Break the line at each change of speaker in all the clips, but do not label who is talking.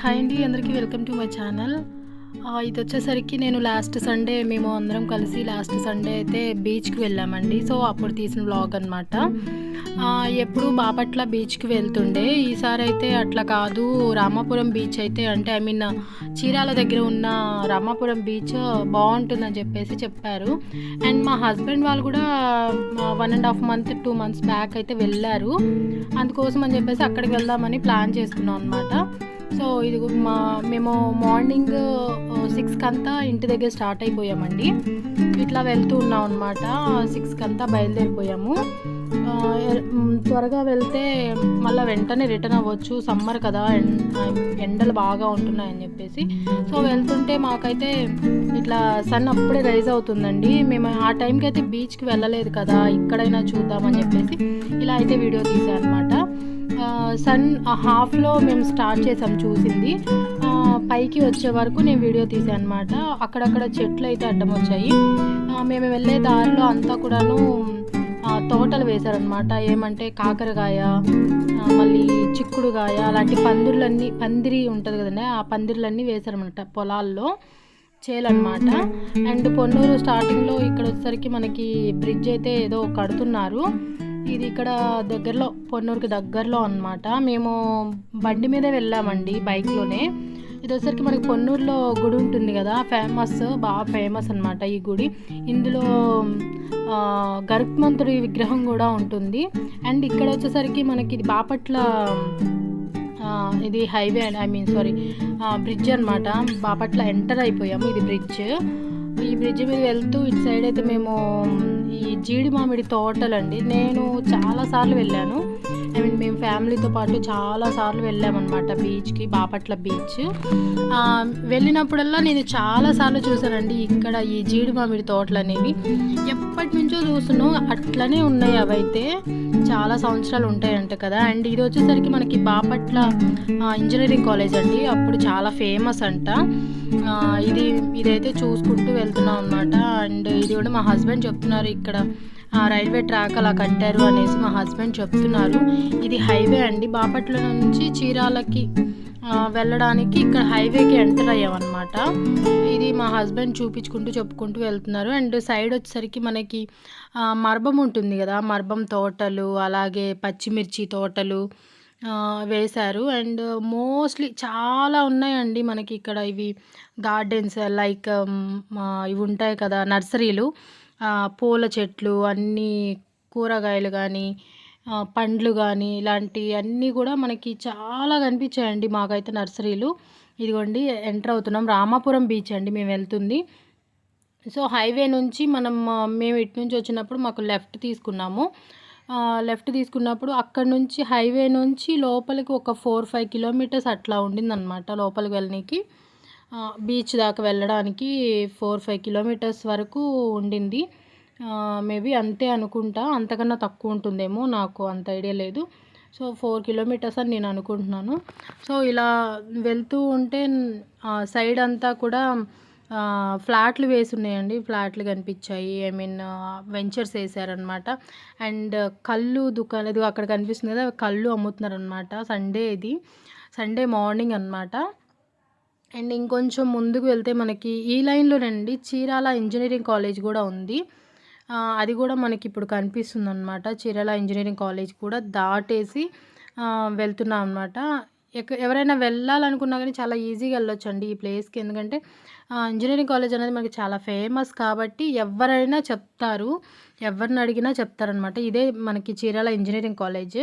Hi అండి అందరికీ welcome to my channel. ఇది వచ్చేసరికి నేను లాస్ట్ సండే మేము అందరం కలిసి లాస్ట్ సండే అయితే బీచ్కి వెళ్ళామండి. సో అప్పుడు తీసిన వ్లాగ్ అనమాట ఎప్పుడు బాపట్ల బీచ్కి వెళ్తుండే. ఈసారి అయితే అట్లా కాదు. రామాపురం బీచ్ అయితే అంటే ఐ మీన్ చీరాల దగ్గర ఉన్న రామాపురం బీచ్ బాగుంటుందని చెప్పేసి చెప్పారు. అండ్ మా హస్బెండ్ వాళ్ళు కూడా one and half month two months back అయితే వెళ్ళారు. అందుకోసం అని చెప్పేసి అక్కడికి వెళ్దామని ప్లాన్ చేసుకున్నాం అనమాట సో ఇది మా మేము మార్నింగ్ సిక్స్కి అంతా ఇంటి దగ్గర స్టార్ట్ అయిపోయామండి. ఇట్లా వెళ్తూ ఉన్నాం అనమాట సిక్స్కి అంతా బయలుదేరిపోయాము త్వరగా వెళ్తే మళ్ళీ వెంటనే రిటర్న్ అవ్వచ్చు. సమ్మర్ కదా ఎండలు బాగా ఉంటున్నాయని చెప్పేసి. సో వెళ్తుంటే మాకైతే ఇట్లా సన్ అప్పుడే రైజ్ అవుతుందండి. మేము ఆ టైంకి అయితే బీచ్కి వెళ్ళలేదు కదా ఇక్కడైనా చూద్దామని చెప్పేసి ఇలా అయితే వీడియో తీసాను అనమాట సన్ హాఫ్లో మేము స్టార్ట్ చేసాం చూసింది. పైకి వచ్చే వరకు నేను వీడియో తీసాను అనమాట అక్కడక్కడ చెట్లు అయితే అడ్డం వచ్చాయి మేము వెళ్ళే దారిలో అంతా కూడాను తోటలు వేశారనమాట. ఏమంటే కాకరకాయ మళ్ళీ చిక్కుడుకాయ అలాంటి పందిర్లన్నీ పందిరి ఉంటుంది కదండి ఆ పందిర్లన్నీ వేశారనమాట పొలాల్లో చేయాలన్నమాట అండ్ పొన్నూరు స్టార్టింగ్లో ఇక్కడ వచ్చేసరికి మనకి బ్రిడ్జ్ అయితే ఏదో కడుతున్నారు. ఇది ఇక్కడ దగ్గరలో పొన్నూరుకి దగ్గరలో అన్నమాట. మేము బండి మీదే వెళ్ళామండి బైక్లోనే. ఇది వచ్చేసరికి మనకి పొన్నూరులో గుడి ఉంటుంది కదా ఫేమస్ బాగా ఫేమస్ అన్నమాట ఈ గుడి. ఇందులో గరుత్మంతుడి విగ్రహం కూడా ఉంటుంది. అండ్ ఇక్కడ వచ్చేసరికి మనకి ఇది బాపట్ల ఇది highway I mean sorry bridge అనమాట బాపట్ల ఎంటర్ అయిపోయాము ఇది బ్రిడ్జ్ ఈ బ్రిడ్జ్ మీద వెళ్తూ ఇటు సైడ్ అయితే మేము ఈ జీడి మామిడి తోటలండి. నేను చాలా సార్లు వెళ్ళాను. ఐ మీన్ మేము ఫ్యామిలీతో పాటు చాలా సార్లు వెళ్ళామన్నమాట బీచ్కి బాపట్ల బీచ్. వెళ్ళినప్పుడల్లా నేను చాలా సార్లు చూసానండి ఇక్కడ ఈ జీడి మామిడి తోటలు అనేవి. ఎప్పటి నుంచో చూస్తున్నాం అట్లనే ఉన్నాయి అవైతే. చాలా సంవత్సరాలు ఉంటాయంట కదా. అండ్ ఇది వచ్చేసరికి మనకి బాపట్ల ఇంజనీరింగ్ కాలేజ్ అండి. అప్పుడు చాలా ఫేమస్ అంట. ఇది ఇదైతే చూసుకుంటూ వెళ్తున్నాం అనమాట అండ్ ఇది కూడా మా హస్బెండ్ చెప్తున్నారు ఇక్కడ. రైల్వే ట్రాక్ అలా కట్టారు అనేసి మా హస్బెండ్ చెప్తున్నారు. ఇది హైవే అండి. బాపట్ల నుంచి చీరాలకి వెళ్ళడానికి ఇక్కడ హైవేకి ఎంటర్ అయ్యామన్నమాట. ఇది మా హస్బెండ్ చూపించుకుంటూ చెప్పుకుంటూ వెళ్తున్నారు. అండ్ సైడ్ వచ్చేసరికి మనకి ఆ, మర్బం ఉంటుంది కదా. మర్బం తోటలు అలాగే పచ్చిమిర్చి తోటలు వేశారు. అండ్ మోస్ట్లీ చాలా ఉన్నాయండి మనకి ఇక్కడ ఇవి గార్డెన్స్ లైక్ ఇవి ఉంటాయి కదా నర్సరీలు. పూల చెట్లు అన్నీ కూరగాయలు కానీ పండ్లు కానీ ఇలాంటి అన్నీ కూడా మనకి చాలా కనిపించాయండి మాకైతే నర్సరీలు. ఇదిగోండి ఎంటర్ అవుతున్నాం. రామాపురం బీచ్ అండి మేము వెళ్తుంది. సో హైవే నుంచి మనం మేము ఇటు నుంచి వచ్చినప్పుడు మాకు లెఫ్ట్ తీసుకున్నాము. లెఫ్ట్ తీసుకున్నప్పుడు అక్కడ నుంచి హైవే నుంచి లోపలికి ఒక ఫోర్ ఫైవ్ కిలోమీటర్స్ అట్లా ఉండిందనమాట లోపలికి వెళ్ళడానికి బీచ్ దాకా వెళ్ళడానికి ఫోర్ ఫైవ్ కిలోమీటర్స్ వరకు ఉండింది. మేబీ అంతే అనుకుంటా. అంతకన్నా తక్కువ ఉంటుందేమో నాకు అంత ఐడియా లేదు. సో ఫోర్ కిలోమీటర్స్ అని నేను అనుకుంటున్నాను. సో ఇలా వెళ్తూ ఉంటే సైడ్ అంతా కూడా ఫ్లాట్లు వేసి ఉన్నాయండి ఫ్లాట్లు కనిపించాయి. ఐ మీన్ వెంచర్స్ వేసారనమాట అండ్ కళ్ళు దుకాణం ఇది అక్కడ కనిపిస్తుంది కదా కళ్ళు అమ్ముతున్నారనమాట సండే ఇది. సండే మార్నింగ్ అన్నమాట. అండ్ ఇంకొంచెం ముందుకు వెళ్తే మనకి ఈ లైన్లోనండి చీరాల ఇంజనీరింగ్ కాలేజ్ కూడా ఉంది. అది కూడా మనకి ఇప్పుడు కనిపిస్తుంది అనమాట చీరాల ఇంజనీరింగ్ కాలేజ్ కూడా దాటేసి వెళ్తున్నాం అనమాట ఎవరైనా వెళ్ళాలనుకున్నా కానీ చాలా ఈజీగా వెళ్ళొచ్చండి ఈ ప్లేస్కి. ఎందుకంటే ఇంజనీరింగ్ కాలేజ్ అనేది మనకి చాలా ఫేమస్ కాబట్టి ఎవరైనా చెప్తారు. ఎవరిని అడిగినా చెప్తారనమాట ఇదే మనకి చీరాల ఇంజనీరింగ్ కాలేజ్.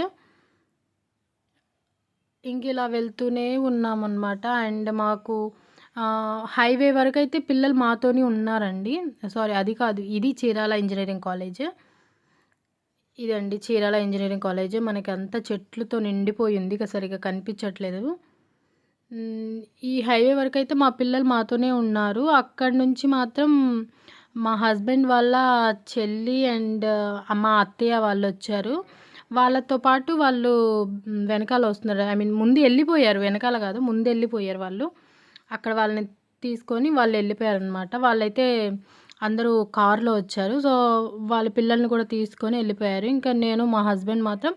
ఇంక ఇలా వెళ్తూనే ఉన్నామన్నమాట. అండ్ మాకు హైవే వరకు అయితే పిల్లలు మాతోని ఉన్నారండి. సారీ అది కాదు ఇది చీరాల ఇంజనీరింగ్ కాలేజ్. ఇదండి చీరాల ఇంజనీరింగ్ కాలేజ్. మనకి అంతా చెట్లతో నిండిపోయింది ఇక సరిగా కనిపించట్లేదు. ఈ హైవే వరకు అయితే మా పిల్లలు మాతోనే ఉన్నారు. అక్కడి నుంచి మాత్రం మా హస్బెండ్ వాళ్ళ చెల్లి అండ్ మా అత్తయ్య వాళ్ళు వచ్చారు. వాళ్ళతో పాటు వాళ్ళు వెనకాల వస్తున్నారు. ఐ మీన్ ముందు వెళ్ళిపోయారు. వెనకాల కాదు ముందు వెళ్ళిపోయారు వాళ్ళు. అక్కడ వాళ్ళని తీసుకొని వాళ్ళు వెళ్ళిపోయారు అనమాట వాళ్ళైతే అందరూ కారులో వచ్చారు. సో వాళ్ళ పిల్లల్ని కూడా తీసుకొని వెళ్ళిపోయారు. ఇంకా నేను మా హస్బెండ్ మాత్రం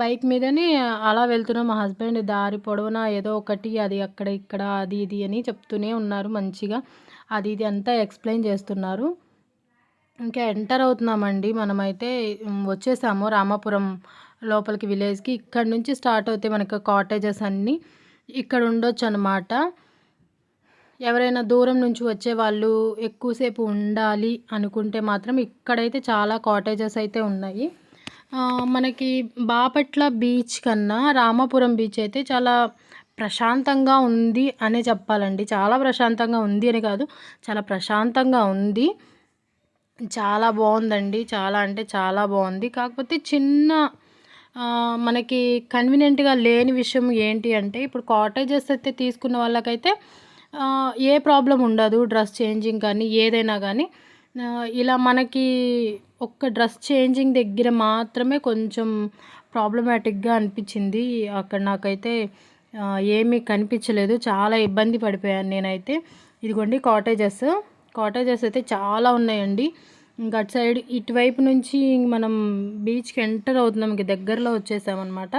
బైక్ మీదనే అలా వెళ్తున్నాం. మా హస్బెండ్ దారి పొడవునా ఏదో ఒకటి అది అక్కడ ఇక్కడ అది ఇది అని చెప్తూనే ఉన్నారు మంచిగా. అది ఇది అంతా ఎక్స్ప్లెయిన్ చేస్తున్నారు. ఇంకా ఎంటర్ అవుతున్నామండి. మనమైతే వచ్చేసాము రామాపురం లోపలికి విలేజ్కి. ఇక్కడ నుంచి స్టార్ట్ అవుతాయి మనకి కాటేజెస్ అన్నీ. ఇక్కడ ఉండొచ్చు అనమాట ఎవరైనా దూరం నుంచి వచ్చే వాళ్ళు ఎక్కువసేపు ఉండాలి అనుకుంటే మాత్రం ఇక్కడైతే చాలా కాటేజెస్ అయితే ఉన్నాయి. మనకి బాపట్ల బీచ్ కన్నా రామాపురం బీచ్ అయితే చాలా ప్రశాంతంగా ఉంది అనే చెప్పాలండి. చాలా ప్రశాంతంగా ఉంది అని కాదు చాలా ప్రశాంతంగా ఉంది. చాలా బాగుందండి. చాలా అంటే చాలా బాగుంది. కాకపోతే చిన్న మనకి కన్వీనియంట్గా లేని విషయం ఏంటి అంటే ఇప్పుడు కాటేజెస్ అయితే తీసుకున్న వాళ్ళకైతే ఏ ప్రాబ్లం ఉండదు డ్రెస్ చేంజింగ్ కానీ ఏదైనా కానీ. ఇలా మనకి ఒక్క డ్రెస్ చేంజింగ్ దగ్గర మాత్రమే కొంచెం ప్రాబ్లమాటిక్గా అనిపించింది. అక్కడ నాకైతే ఏమీ కనిపించలేదు. చాలా ఇబ్బంది పడిపోయాను నేనైతే. ఇదిగోండి కాటేజెస్ కాటేజెస్ అయితే చాలా ఉన్నాయండి. ఇంకా అటు సైడ్ ఇటువైపు నుంచి మనం బీచ్కి ఎంటర్ అవుతున్నాం. ఇంక దగ్గరలో వచ్చేసామన్నమాట.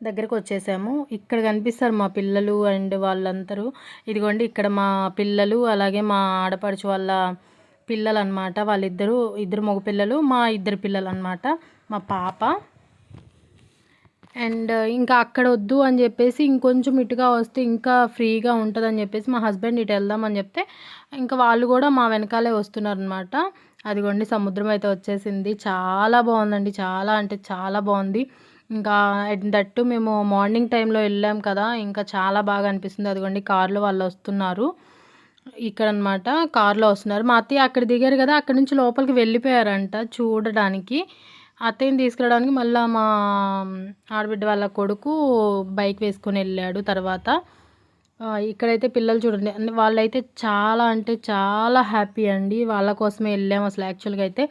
దగ్గరకు వచ్చేసాము ఇక్కడ కనిపిస్తారు మా పిల్లలు అండ్ వాళ్ళందరూ. ఇదిగోండి ఇక్కడ మా పిల్లలు అలాగే మా ఆడపడుచు వాళ్ళ పిల్లలు అనమాట వాళ్ళిద్దరు ఇద్దరు మగ పిల్లలు మా ఇద్దరు పిల్లలు అనమాట మా పాప. అండ్ ఇంకా అక్కడ వద్దు అని చెప్పేసి ఇంకొంచెం ఇటుగా వస్తే ఇంకా ఫ్రీగా ఉంటుందని చెప్పేసి మా హస్బెండ్ ఇటు వెళ్దామని చెప్తే ఇంకా వాళ్ళు కూడా మా వెనకాలే వస్తున్నారు అనమాట అదిగోండి సముద్రం అయితే వచ్చేసింది. చాలా బాగుందండి. చాలా అంటే చాలా బాగుంది. ఇంకా దట్టు మేము మార్నింగ్ టైంలో వెళ్ళాం కదా ఇంకా చాలా బాగా అనిపిస్తుంది. అదిగోండి కార్లో వాళ్ళు వస్తున్నారు. ఇక్కడ అనమాట కార్లో వస్తున్నారు. మా అత్తయ్య అక్కడ దిగారు కదా అక్కడ నుంచి లోపలికి వెళ్ళిపోయారంట చూడడానికి. అత్తయ్యని తీసుకురావడానికి మళ్ళీ మా ఆడబిడ్డ వాళ్ళ కొడుకు బైక్ వేసుకొని వెళ్ళాడు తర్వాత. ఇక్కడైతే పిల్లలు చూడండి వాళ్ళైతే చాలా అంటే చాలా హ్యాపీ అండి. వాళ్ళ కోసమే వెళ్ళాము అసలు యాక్చువల్గా అయితే.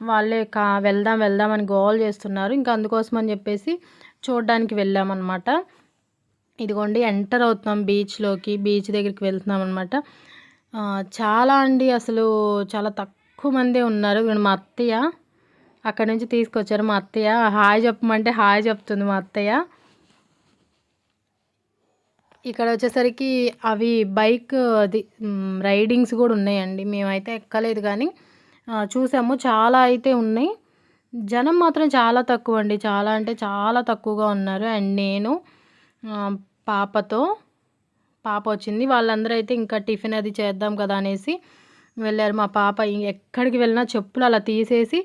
వాళ్ళే కా వెళ్దాం వెళ్దాం అని గోల్ చేస్తున్నారు. ఇంకా అందుకోసం అని చెప్పేసి చూడడానికి వెళ్ళామన్నమాట. ఇదిగోండి ఎంటర్ అవుతున్నాం బీచ్లోకి బీచ్ దగ్గరికి వెళ్తున్నాం అనమాట చాలా అండి అసలు చాలా తక్కువ మందే ఉన్నారు. మా అత్తయ్య అక్కడ నుంచి తీసుకొచ్చారు మా అత్తయ్య. హాయ్ చెప్పమంటే హాయ్ చెప్తుంది మా అత్తయ్య. ఇక్కడ వచ్చేసరికి అవి బైక్ అది రైడింగ్స్ కూడా ఉన్నాయండి. మేమైతే ఎక్కలేదు కానీ చూసాము. చాలా అయితే ఉన్నాయి. జనం మాత్రం చాలా తక్కువ అండి చాలా అంటే చాలా తక్కువగా ఉన్నారు. అండ్ నేను పాపతో పాప వచ్చింది. వాళ్ళందరూ అయితే ఇంకా టిఫిన్ అది చేద్దాం కదా అనేసి వెళ్ళారు. మా పాప ఎక్కడికి వెళ్ళినా చెప్పులు అలా తీసేసి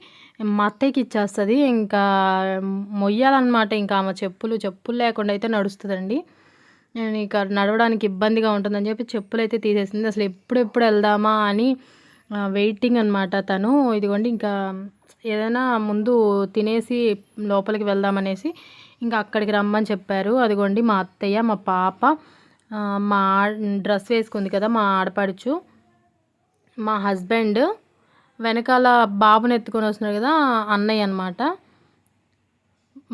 మా అత్తయ్యకి ఇచ్చేస్తుంది. ఇంకా మొయ్యాలన్నమాట. ఇంకా ఆమె చెప్పులు చెప్పులు లేకుండా అయితే నడుస్తుందండి. నేను ఇక నడవడానికి ఇబ్బందిగా ఉంటుందని చెప్పి చెప్పులు అయితే తీసేసింది. అసలు ఎప్పుడెప్పుడు వెళ్దామా అని వెయిటింగ్ అనమాట తను. ఇదిగోండి ఇంకా ఏదైనా ముందు తినేసి లోపలికి వెళ్దామనేసి ఇంకా అక్కడికి రమ్మని చెప్పారు. అదిగోండి మా అత్తయ్య మా పాప మా డ్రెస్ వేసుకుంది కదా మా ఆడపడుచు మా హస్బెండ్ వెనకాల బాబుని ఎత్తుకొని వస్తున్నారు కదా అన్నయ్య అనమాట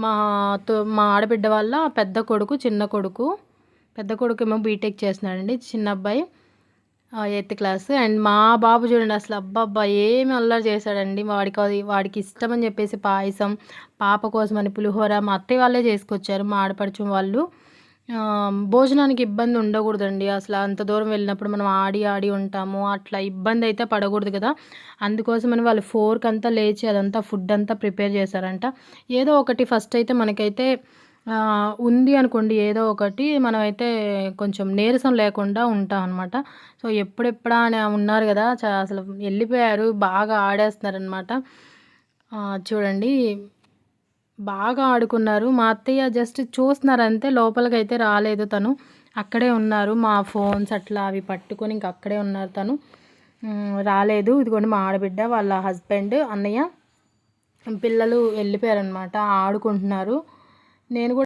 మా మా ఆడబిడ్డ వాళ్ళ పెద్ద కొడుకు చిన్న కొడుకు. పెద్ద కొడుకు ఏమో బీటెక్ చేస్తున్నాడండి చిన్న అబ్బాయి. Eighth class. అండ్ మా బాబు చూడండి అసలు అబ్బాబ్బా ఏమి అల్లరి చేశాడండి. వాడికి వాడికి ఇష్టం అని చెప్పేసి పాయసం పాప కోసం అని పులిహోర మా అత్తయ్య వాళ్ళే చేసుకొచ్చారు మా ఆడపడుచు వాళ్ళు. భోజనానికి ఇబ్బంది ఉండకూడదండి. అసలు అంత దూరం వెళ్ళినప్పుడు మనం ఆడి ఆడి ఉంటాము. అట్లా ఇబ్బంది అయితే పడకూడదు కదా. అందుకోసమని వాళ్ళు ఫోర్క్ అంతా లేచి అదంతా ఫుడ్ అంతా ప్రిపేర్ చేశారంట. ఏదో ఒకటి ఫస్ట్ అయితే మనకైతే ఉంది అనుకోండి ఏదో ఒకటి మనమైతే కొంచెం నీరసం లేకుండా ఉంటాం అనమాట సో ఎప్పుడెప్పుడా అని ఉన్నారు కదా అసలు వెళ్ళిపోయారు బాగా ఆడేస్తున్నారనమాట చూడండి బాగా ఆడుకున్నారు. మా అత్తయ్య జస్ట్ చూస్తున్నారంతే లోపలికి అయితే రాలేదు తను. అక్కడే ఉన్నారు మా ఫోన్స్ అట్లా అవి పట్టుకొని ఇంక అక్కడే ఉన్నారు తను. రాలేదు. ఇదిగోండి మా ఆడబిడ్డ వాళ్ళ హస్బెండ్ అన్నయ్య పిల్లలు వెళ్ళిపోయారనమాట ఆడుకుంటున్నారు. నేను కూడా